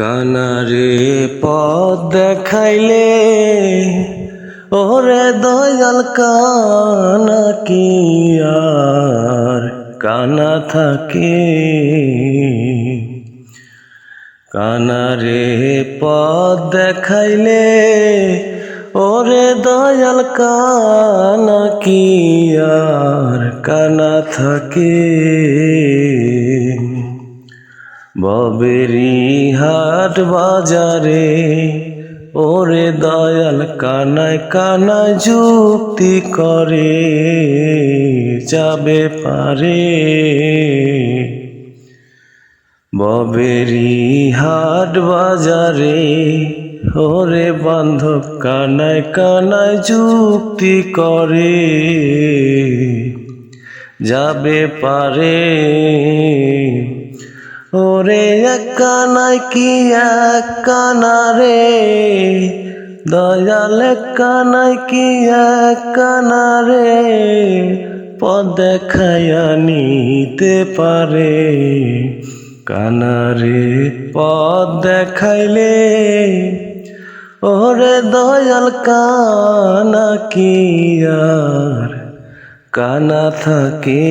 কানারে পথ দেখাইলে, ওরে দয়াল কানা কি আর কানা থাকে? কানারে পথ দেখাইলে, ওরে দয়াল কানা কি আর কানা থাকে? ববেরি হাট বাজারে, ওরে দয়াল কানায় কানায় যুক্তি করে, যাবে পারে। ববেরি হাট বাজারে, ওরে বান্ধব কানায় কানায় যুক্তি করে, যাবে পারে। ওরে কানায় কি এক কানারে দয়াল এক কানায় কি এক কানারে পদ দেখাইয়া নিতে পারে। কানারে পদ দেখাইলে ওরে দয়াল কানা কি আর কানা থাকে?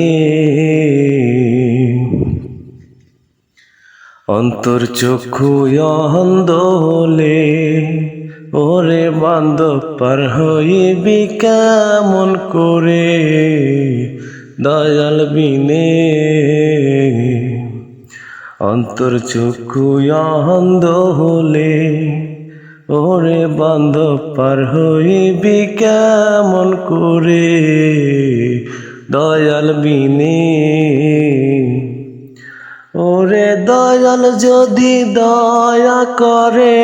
অন্তর চক্ষু অন্ধ হলে ওরে বান্ধব পার হইবি কেমন করে? দয়াল বিনে। অন্তর চক্ষু অন্ধ হলে ওরে বান্ধব পার হইবি কেমন করে? দয়াল বিনে। ওরে দয়াল যদি দয়া করে,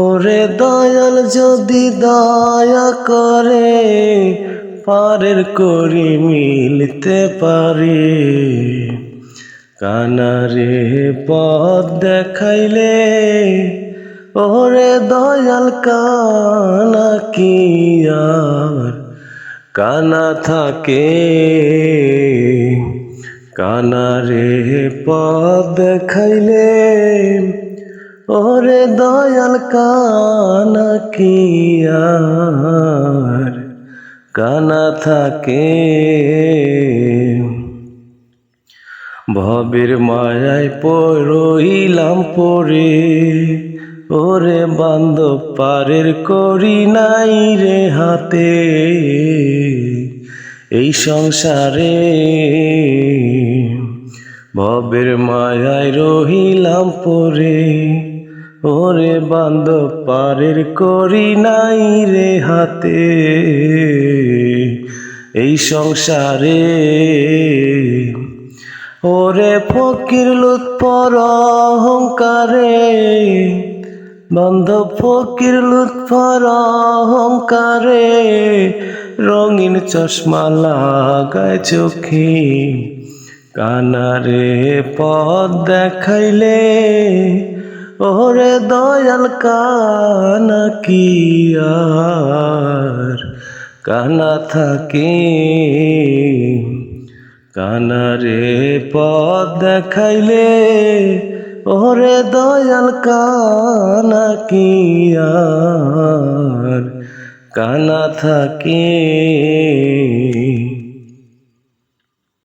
ওরে দয়াল যদি দয়া করে, পারের করি মিলতে পারে। কানারে পথ দেখাইলে, ওরে দয়াল কানা কি আর কানা থাকে? কানারে পথ দেখাইলে, ওরে দয়াল কানা কি আর? কানা থাকে। ভবের মায়ায় পড়ইলাম পরে ওরে বান্ধব পারের করি নাই রে হাতে। এই সংসারে ভবের মায়ায় রহিলাম পরে। ওরে বান্ধব, পারের করি নাই রে হাতে। এই সংসারে ওরে ফকির লুৎপর অহংকারে বান্ধব ফকির লুৎফর অহংকারে রঙিন চশমা লাগায় চোখে। কানারে পথ দেখাইলে, ওরে দয়াল কানা কি আর? কানা থাকে, কানারে পথ দেখাইলে ওরে দয়াল কানা কি আর? কানা থাকে